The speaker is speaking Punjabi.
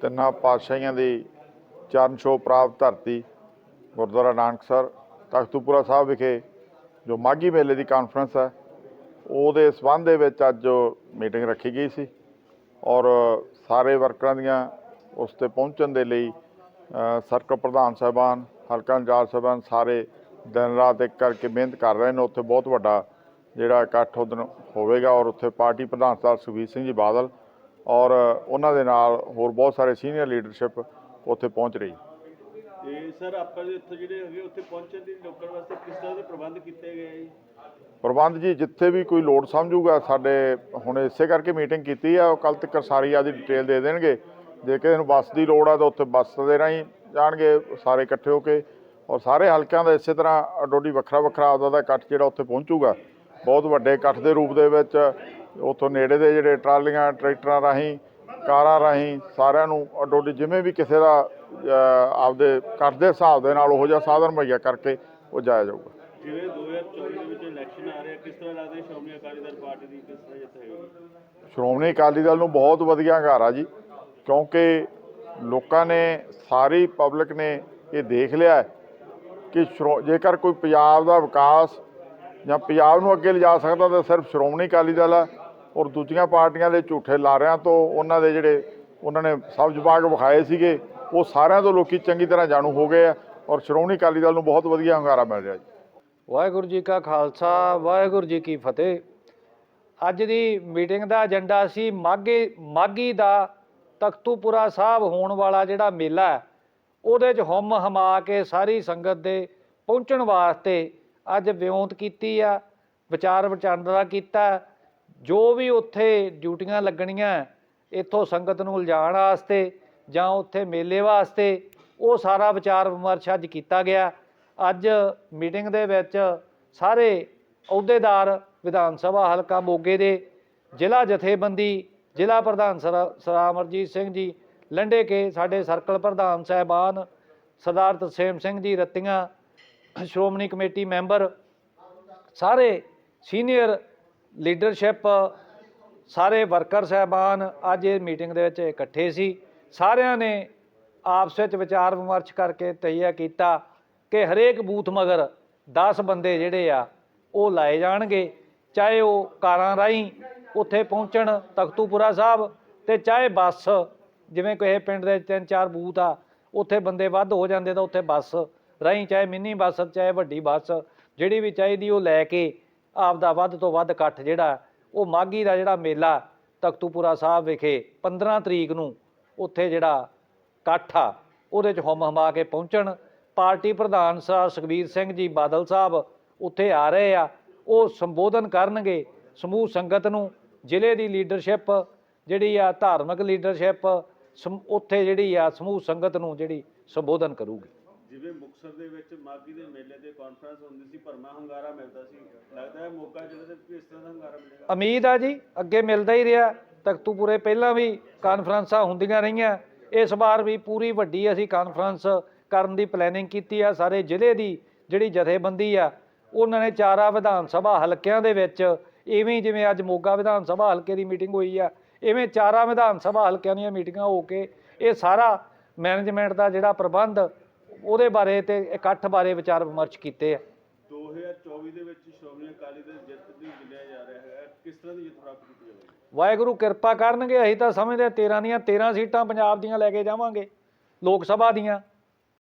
ਤਿੰਨਾਂ ਪਾਤਸ਼ਾਹੀਆਂ ਦੀ ਚਰਨ ਛੋਹ ਪ੍ਰਾਪਤ ਧਰਤੀ, ਗੁਰਦੁਆਰਾ ਨਾਨਕਸਰ ਤਖਤੂਪੁਰਾ ਸਾਹਿਬ ਵਿਖੇ ਜੋ ਮਾਘੀ ਮੇਲੇ ਦੀ ਕਾਨਫਰੰਸ ਹੈ, ਉਹਦੇ ਸਬੰਧ ਦੇ ਵਿੱਚ ਅੱਜ ਮੀਟਿੰਗ ਰੱਖੀ ਗਈ ਸੀ ਔਰ ਸਾਰੇ ਵਰਕਰਾਂ ਦੀਆਂ ਉਸ ਤੇ ਪਹੁੰਚਣ ਦੇ ਲਈ ਸਰਕਲ ਪ੍ਰਧਾਨ ਸਾਹਿਬਾਨ, ਹਲਕਾ ਇੰਚਾਰਜ ਸਾਹਿਬਾਨ ਸਾਰੇ ਦਿਨ ਰਾਤ ਇੱਕ ਕਰਕੇ ਮਿਹਨਤ ਕਰ ਰਹੇ ਨੇ, ਉੱਥੇ ਬਹੁਤ ਵੱਡਾ ਜਿਹੜਾ ਇਕੱਠ ਉਦਣ ਹੋਵੇਗਾ ਔਰ ਉੱਥੇ ਪਾਰਟੀ ਪ੍ਰਧਾਨ ਸਾਹਿਬ ਸੁਖਬੀਰ ਸਿੰਘ ਜੀ ਬਾਦਲ ਔਰ ਉਹਨਾਂ ਦੇ ਨਾਲ ਹੋਰ ਬਹੁਤ ਸਾਰੇ ਸੀਨੀਅਰ ਲੀਡਰਸ਼ਿਪ ਉੱਥੇ ਪਹੁੰਚ ਰਹੀ। ਤੇ ਸਰ ਆਪਾਂ ਇੱਥੇ ਜਿਹੜੇ ਹੈਗੇ ਉੱਥੇ ਪਹੁੰਚਣ ਦੀ ਲੋਕਾਂ ਵਾਸਤੇ ਕਿਸ ਤਰ੍ਹਾਂ ਦੇ ਪ੍ਰਬੰਧ ਕੀਤੇ ਗਏ ਜੀ? ਪ੍ਰਬੰਧ ਜੀ ਜਿੱਥੇ ਵੀ ਕੋਈ ਲੋੜ ਸਮਝੂਗਾ ਸਾਡੇ ਹੁਣ ਇਸੇ ਕਰਕੇ ਮੀਟਿੰਗ ਕੀਤੀ ਆ ਉਹ ਕੱਲ ਤੱਕ ਸਾਰੀ ਆਦੀ ਡਿਟੇਲ ਦੇ ਦੇਣਗੇ। ਜੇ ਕਿਸੇ ਨੂੰ ਬੱਸ ਦੀ ਲੋੜ ਆ ਤਾਂ ਉੱਥੇ ਬੱਸ ਦੇ ਰਾਹੀਂ ਜਾਣਗੇ ਸਾਰੇ ਇਕੱਠੇ ਹੋ ਕੇ। ਔਰ ਸਾਰੇ ਹਲਕਿਆਂ ਦਾ ਇਸੇ ਤਰ੍ਹਾਂ ਅਡੋਡੀ ਵੱਖਰਾ ਵੱਖਰਾ ਆਪਦਾ ਦਾ ਇਕੱਠ ਜਿਹੜਾ ਉੱਥੇ ਪਹੁੰਚੂਗਾ। ਬਹੁਤ ਵੱਡੇ ਇਕੱਠ ਦੇ ਰੂਪ ਦੇ ਵਿੱਚ ਉੱਥੋਂ ਨੇੜੇ ਦੇ ਜਿਹੜੇ ਟਰਾਲੀਆਂ ਟਰੈਕਟਰਾਂ ਰਾਹੀਂ ਕਾਰਾਂ ਰਾਹੀਂ ਸਾਰਿਆਂ ਨੂੰ ਅਡੋਡੀ ਜਿਵੇਂ ਵੀ ਕਿਸੇ ਦਾ ਆਪਦੇ ਇਕੱਠ ਦੇ ਹਿਸਾਬ ਦੇ ਨਾਲ ਉਹੋ ਜਿਹਾ ਸਾਧਨ ਮੁਹੱਈਆ ਕਰਕੇ ਉਹ ਜਾਇਆ ਜਾਊਗਾ। ਜਿਵੇਂ 2024 ਦੇ ਵਿੱਚ ਇਲੈਕਸ਼ਨ ਆ ਰਿਹਾ ਕਿਸ ਤਰ੍ਹਾਂ ਲੱਗਦਾ ਹੈ ਸ਼੍ਰੋਮਣੀ ਅਕਾਲੀ ਦਲ ਪਾਰਟੀ ਦੀ ਕਿਸ ਤਰ੍ਹਾਂ ਜਿੱਤ ਹੋਏਗੀ? ਸ਼੍ਰੋਮਣੀ ਅਕਾਲੀ ਦਲ ਨੂੰ ਬਹੁਤ ਵਧੀਆ ਹੰਗਾਰਾ ਜੀ ਕਿਉਂਕਿ ਲੋਕਾਂ ਨੇ ਸਾਰੀ ਪਬਲਿਕ ਨੇ ਇਹ ਦੇਖ ਲਿਆ ਕਿ ਜੇਕਰ ਕੋਈ ਪੰਜਾਬ ਦਾ ਵਿਕਾਸ ਜਾਂ ਪੰਜਾਬ ਨੂੰ ਅੱਗੇ ਲਿਜਾ ਸਕਦਾ ਤਾਂ ਸਿਰਫ ਸ਼੍ਰੋਮਣੀ ਅਕਾਲੀ ਦਲ ਹੈ ਔਰ ਦੂਜੀਆਂ ਪਾਰਟੀਆਂ ਦੇ ਝੂਠੇ ਲਾਰਿਆਂ ਤੋਂ ਉਹਨਾਂ ਦੇ ਜਿਹੜੇ ਉਹਨਾਂ ਨੇ ਸਬਜ਼ ਬਾਗ ਵਿਖਾਏ ਸੀਗੇ, ਉਹ ਸਾਰਿਆਂ ਤੋਂ ਲੋਕੀ ਚੰਗੀ ਤਰ੍ਹਾਂ ਜਾਣੂ ਹੋ ਗਏ ਆ ਔਰ ਸ਼੍ਰੋਮਣੀ ਅਕਾਲੀ ਦਲ ਨੂੰ ਬਹੁਤ ਵਧੀਆ ਹੰਗਾਰਾ ਮਿਲ ਰਿਹਾ ਜੀ। ਵਾਹਿਗੁਰੂ ਜੀ ਕਾ ਖਾਲਸਾ, ਵਾਹਿਗੁਰੂ ਜੀ ਕੀ ਫਤਿਹ। ਅੱਜ ਦੀ ਮੀਟਿੰਗ ਦਾ ਏਜੰਡਾ ਸੀ ਮਾਘੇ, ਮਾਘੀ ਦਾ ਤਖਤੂਪੁਰਾ ਸਾਹਿਬ ਹੋਣ ਵਾਲਾ ਜਿਹੜਾ ਮੇਲਾ ਹੈ, ਉਹਦੇ 'ਚ ਹੁਮ ਹਮਾ ਕੇ ਸਾਰੀ ਸੰਗਤ ਦੇ ਪਹੁੰਚਣ ਵਾਸਤੇ ਅੱਜ ਵਿਉਂਤ ਕੀਤੀ ਆ ਵਿਚਾਰ ਵਟਾਂਦਰਾ ਕੀਤਾ। ਜੋ ਵੀ ਉੱਥੇ ਡਿਊਟੀਆਂ ਲੱਗਣੀਆਂ, ਇੱਥੋਂ ਸੰਗਤ ਨੂੰ ਲਿਜਾਣ ਵਾਸਤੇ ਜਾਂ ਉੱਥੇ ਮੇਲੇ ਵਾਸਤੇ, ਉਹ ਸਾਰਾ ਵਿਚਾਰ ਵਿਮਰਸ਼ ਅੱਜ ਕੀਤਾ ਗਿਆ। ਅੱਜ ਮੀਟਿੰਗ ਦੇ ਵਿੱਚ ਸਾਰੇ ਅਹੁਦੇਦਾਰ ਵਿਧਾਨ ਸਭਾ ਹਲਕਾ ਮੋਗੇ ਦੇ, ਜ਼ਿਲ੍ਹਾ ਜਥੇਬੰਦੀ, ਜ਼ਿਲ੍ਹਾ ਪ੍ਰਧਾਨ ਸਰਾ ਸਰਾ ਅਮਰਜੀਤ ਸਿੰਘ ਜੀ, ਲੰਡੇ ਕੇ ਸਾਡੇ ਸਰਕਲ ਪ੍ਰਧਾਨ ਸਾਹਿਬਾਨ ਸਰਦਾਰ ਤਰਸੇਮ ਸਿੰਘ ਜੀ, ਰਤੀਆਂ ਸ਼੍ਰੋਮਣੀ ਕਮੇਟੀ ਮੈਂਬਰ, ਸਾਰੇ ਸੀਨੀਅਰ ਲੀਡਰਸ਼ਿਪ, ਸਾਰੇ ਵਰਕਰ ਸਹਿਬਾਨ ਅੱਜ ਇਹ ਮੀਟਿੰਗ ਦੇ ਵਿੱਚ ਇਕੱਠੇ ਸੀ। ਸਾਰਿਆਂ ਨੇ ਆਪਸ ਵਿੱਚ ਵਿਚਾਰ ਵਿਮਰਸ਼ ਕਰਕੇ ਤੈਅ ਕੀਤਾ ਕਿ ਹਰੇਕ ਬੂਥ ਮਗਰ 10 ਬੰਦੇ ਜਿਹੜੇ ਆ, ਉਹ ਲਾਏ ਜਾਣਗੇ। ਚਾਹੇ ਉਹ ਕਾਰਾਂ ਰਾਹੀਂ ਉੱਥੇ ਪਹੁੰਚਣ ਤਖਤੂਪੁਰਾ ਸਾਹਿਬ ਤੇ ਚਾਹੇ ਬੱਸ, ਜਿਵੇਂ ਕਿਸੇ ਪਿੰਡ ਦੇ ਤਿੰਨ ਚਾਰ ਬੂਥ ਆ, ਉੱਥੇ ਬੰਦੇ ਵੱਧ ਹੋ ਜਾਂਦੇ ਤਾਂ ਉੱਥੇ ਬੱਸ ਰਾਹੀਂ, ਚਾਹੇ ਮਿੰਨੀ ਬੱਸ, ਚਾਹੇ ਵੱਡੀ ਬੱਸ, ਜਿਹੜੀ ਵੀ ਚਾਹੀਦੀ ਉਹ ਲੈ ਕੇ ਆਪ ਦਾ ਵੱਧ ਤੋਂ ਵੱਧ ਇਕੱਠ ਜਿਹੜਾ, ਉਹ ਮਾਘੀ ਦਾ ਜਿਹੜਾ ਮੇਲਾ ਤਖਤੂਪੁਰਾ ਸਾਹਿਬ ਵਿਖੇ 15 ਤਰੀਕ ਨੂੰ ਉੱਥੇ ਜਿਹੜਾ ਇਕੱਠ ਆ, ਉਹਦੇ ਚ ਹੁਮ ਹਮਾ ਕੇ ਪਹੁੰਚਣ। ਪਾਰਟੀ ਪ੍ਰਧਾਨ ਸਾਹਿਬ ਸੁਖਬੀਰ ਸਿੰਘ ਜੀ ਬਾਦਲ ਸਾਹਿਬ ਉੱਥੇ ਆ ਰਹੇ ਆ, ਉਹ ਸੰਬੋਧਨ ਕਰਨਗੇ ਸਮੂਹ ਸੰਗਤ ਨੂੰ, ਜ਼ਿਲ੍ਹੇ ਦੀ ਲੀਡਰਸ਼ਿਪ ਜਿਹੜੀ ਆ, ਧਾਰਮਿਕ ਲੀਡਰਸ਼ਿਪ ਸਮ- ਉੱਥੇ ਜਿਹੜੀ ਆ, ਸਮੂਹ ਸੰਗਤ ਨੂੰ ਜਿਹੜੀ ਸੰਬੋਧਨ ਕਰੂਗੀ। ਜਿਵੇਂ ਮੁਕਤਸਰ ਦੇ ਵਿੱਚ ਮਾਗੀ ਦੇ ਮੇਲੇ ਤੇ ਕਾਨਫਰੰਸ ਹੁੰਦੀ ਸੀ, ਭਰਮਾ ਹੰਗਾਰਾ ਮਿਲਦਾ ਸੀ। ਲੱਗਦਾ ਹੈ ਮੌਕਾ ਜਿਹੜਾ ਤੇ ਇਸ ਤਰ੍ਹਾਂ ਦਾ ਹੰਗਾਰਾ ਮਿਲੇਗਾ। ਉਮੀਦ ਆ ਜੀ, ਅੱਗੇ ਮਿਲਦਾ ਹੀ ਰਿਹਾ। ਤਖਤੂਪੁਰੇ ਪਹਿਲਾਂ ਵੀ ਕਾਨਫਰੰਸਾਂ ਹੁੰਦੀਆਂ ਰਹੀਆਂ। ਇਸ ਵਾਰ ਵੀ ਪੂਰੀ ਵੱਡੀ ਅਸੀਂ ਕਾਨਫਰੰਸ ਕਰਨ ਦੀ ਪਲੈਨਿੰਗ ਕੀਤੀ ਆ। ਸਾਰੇ ਜ਼ਿਲ੍ਹੇ ਦੀ ਜਿਹੜੀ ਜਥੇਬੰਦੀ ਆ, ਉਹਨਾਂ ਨੇ ਚਾਰਾ ਵਿਧਾਨ ਸਭਾ ਹਲਕਿਆਂ ਦੇ ਵਿੱਚ ਇਵੇਂ ਜਿਵੇਂ ਅੱਜ ਮੋਗਾ ਵਿਧਾਨ ਸਭਾ ਹਲਕੇ ਦੀ ਮੀਟਿੰਗ ਹੋਈ ਆ, ਇਵੇਂ ਚਾਰਾ ਵਿਧਾਨ ਸਭਾ ਹਲਕਿਆਂ ਦੀਆਂ ਮੀਟਿੰਗਾਂ ਹੋ ਕੇ ਇਹ ਸਾਰਾ ਮੈਨੇਜਮੈਂਟ ਦਾ ਜਿਹੜਾ ਪ੍ਰਬੰਧ ਉਹਦੇ ਬਾਰੇ ਤੇ ਇਕੱਠ ਬਾਰੇ ਵਿਚਾਰ ਵਿਮਰਸ਼ ਕੀਤੇ ਆ। 2024 ਦੇ ਵਿੱਚ ਸ਼੍ਰੋਮਣੀ ਅਕਾਲੀ ਦਲ ਜਿੱਤ ਦੀ ਗਿਣਿਆ ਜਾ ਰਿਹਾ ਹੈ। ਕਿਸ ਤਰ੍ਹਾਂ ਦੀ ਜਿੱਤ ਪ੍ਰਾਪਤ ਕੀਤੀ ਜਾਵੇਗੀ? ਵਾਹਿਗੁਰੂ ਕਿਰਪਾ ਕਰਨਗੇ ਅਸੀਂ ਤਾਂ ਸਮਝਦੇ ਹਾਂ 13 ਦੀਆਂ 13 ਸੀਟਾਂ ਪੰਜਾਬ ਦੀਆਂ ਲੈ ਕੇ ਜਾਵਾਂਗੇ ਲੋਕ ਸਭਾ ਦੀਆਂ।